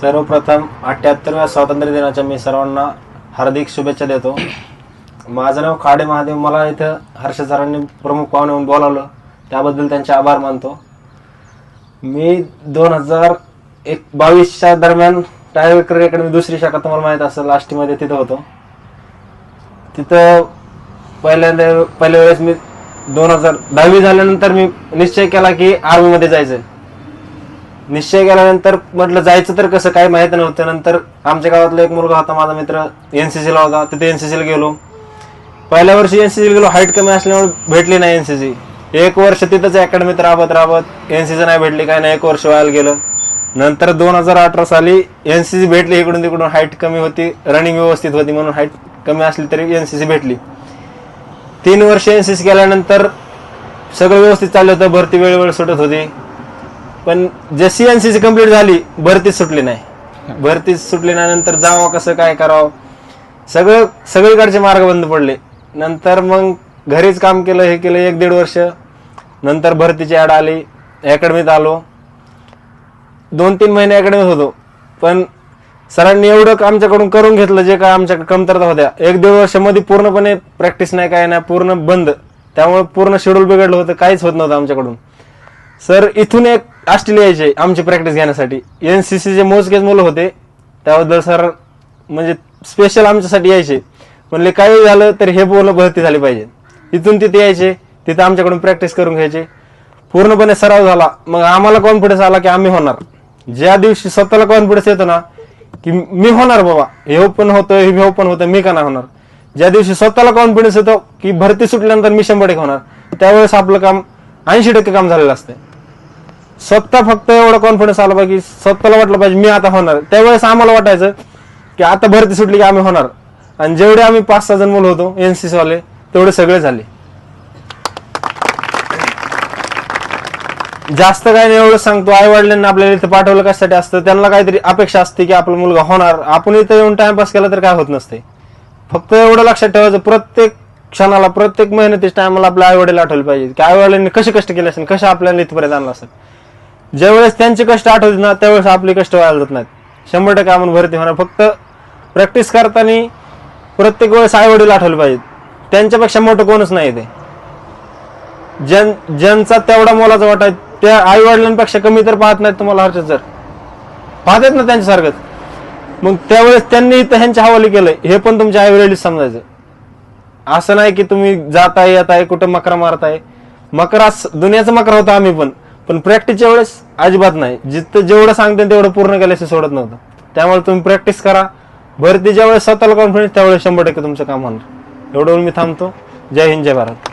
सर्वप्रथम अठ्ठ्याहत्तरव्या स्वातंत्र्य दिनाच्या मी सर्वांना हार्दिक शुभेच्छा देतो. माझं नाव खाडे महादेव. मला इथं हर्ष सरांनी प्रमुख पाहुणे म्हणून बोलावलं. त्याबद्दल त्यांचे आभार मानतो. मी दोन हजार एक बावीसच्या दरम्यान टायवेकर अकॅडमी दुसरी शाखा तुम्हाला माहीत असं लास्टमध्ये तिथं होतो. तिथं पहिल्यांदा पहिल्या वेळेस मी दोन हजार दहावी झाल्यानंतर मी निश्चय केला की आर्मीमध्ये जायचं निश्चय केल्यानंतर म्हटलं जायचं तर कसं काही माहीत नव्हतं. नंतर आमच्या गावातला एक मुलगा होता माझा मित्र एनसीसीला होता. तिथे एनसीसीला गेलो. पहिल्या वर्षी एनसीसीला गेलो हाईट कमी असल्यामुळे भेटली नाही एनसीसी एक वर्ष तिथंच अकॅडमीत राबत राबत एनसीसी नाही भेटली काय नाही एक वर्ष व्हायला गेलं. नंतर दोन हजार अठरा साली एनसीसी भेटली इकडून तिकडून हाईट कमी होती रनिंग व्यवस्थित होती म्हणून हाईट कमी असली तरी एनसीसी भेटली. तीन वर्ष एनसीसी केल्यानंतर सगळं व्यवस्थित चाललं होतं भरती वेळोवेळ सुटत होती. पण जशी एनसीसी कंप्लीट झाली भरतीच सुटली नाही. भरतीच सुटली नाही नंतर जावं कसं काय करावं? सगळं सगळीकडचे मार्ग बंद पडले. नंतर मग घरीच काम केलं हे केलं एक दीड वर्ष. नंतर भरतीची ॲड आली अकॅडमीत आलो. दोन तीन महिने अकॅडमीत होतो. पण सरांनी एवढं आमच्याकडून करून घेतलं जे काय आमच्याकडे कमतरता होत्या. एक दीड वर्षामध्ये पूर्णपणे प्रॅक्टिस नाही काय नाही पूर्ण बंद. त्यामुळे पूर्ण शेड्यूल बिघडलं होतं काहीच होत नव्हतं आमच्याकडून. सर इथून एक ऑस्ट्रेलियाचे आमची प्रॅक्टिस घेण्यासाठी. एन सी सीचे मोजकेच मुलं होते. त्याबद्दल सर म्हणजे स्पेशल आमच्यासाठी यायचे. म्हणले काही झालं तर हे बोलणं भरती झाली पाहिजे. इथून तिथे यायचे. तिथं आमच्याकडून प्रॅक्टिस करून घ्यायचे. पूर्णपणे सराव झाला. मग आम्हाला कॉन्फिडन्स आला की आम्ही होणार. ज्या दिवशी स्वतःला कॉन्फिडन्स येतो ना की मी होणार बाबा हे पण होतं हे ओपन होतं मी का नाही होणार? ज्या दिवशी स्वतःला कॉन्फिडन्स येतो की भरती सुटल्यानंतर मी शंभर टक्के होणार. त्यावेळेस आपलं काम ऐंशी टक्के काम झालेलं असतं स्वतः फक्त एवढा कॉन्फिडन्स आला पाहिजे स्वतःला वाटलं पाहिजे मी आता होणार. त्यावेळेस आम्हाला वाटायचं की आता भरती सुटली की आम्ही होणार. आणि जेवढे आम्ही पाच सहा जण मुलं होतो एनसीसी वाले तेवढे सगळे झाले. जास्त काय नाही एवढं सांगतो. आई वडिलांना आपल्याला इथं पाठवलं कशासाठी असतं? त्यांना काहीतरी अपेक्षा असते की आपला मुलगा होणार. आपण इथं येऊन टाइमपास केला तर काय होत नसते. फक्त एवढं लक्षात ठेवायचं प्रत्येक क्षणाला प्रत्येक मेहनतीच्या टायमाला आपल्या आई वडील आठवले पाहिजे की आई वडिलांनी कसे कष्ट केले असेल कशा आपल्याला इथपर्यंत आणलं असेल? ज्यावेळेस त्यांचे कष्ट आठवतात ना त्यावेळेस आपले कष्ट व्हायला जात नाहीत. शंभर टक्के आपण भरती होणार. फक्त प्रॅक्टिस करताना प्रत्येक वेळेस आई वडील आठवले पाहिजेत. त्यांच्यापेक्षा मोठं कोणच नाही ते. ज्यां ज्यांचा तेवढा मोलाचा वाटा आहे त्या आई वडिलांपेक्षा कमी तर पाहत नाहीत तुम्हाला हर्षद सर. पाहतात ना त्यांच्यासारखंच. मग त्यावेळेस त्यांनी इथं ह्यांच्या हवाली केलंय. हे पण तुमच्या आई वडील समजायचं. असं नाही की तुम्ही जाताय येताय कुठं मकरा मारताय. मकरा दुनियाचा मकरा होता आम्ही पण. पण प्रॅक्टिसच्या वेळेस अजिबात नाही. जिथं जेवढं सांगते तेवढं पूर्ण केल्याशी सोडत नव्हतं. त्यामुळे तुम्ही प्रॅक्टिस करा. भरतीच्या वेळेस स्वतःला कॉन्फिडन्स त्यावेळेस शंभर टक्के तुमचं काम होणार. एवढं मी थांबतो. जय हिंद जय भारत.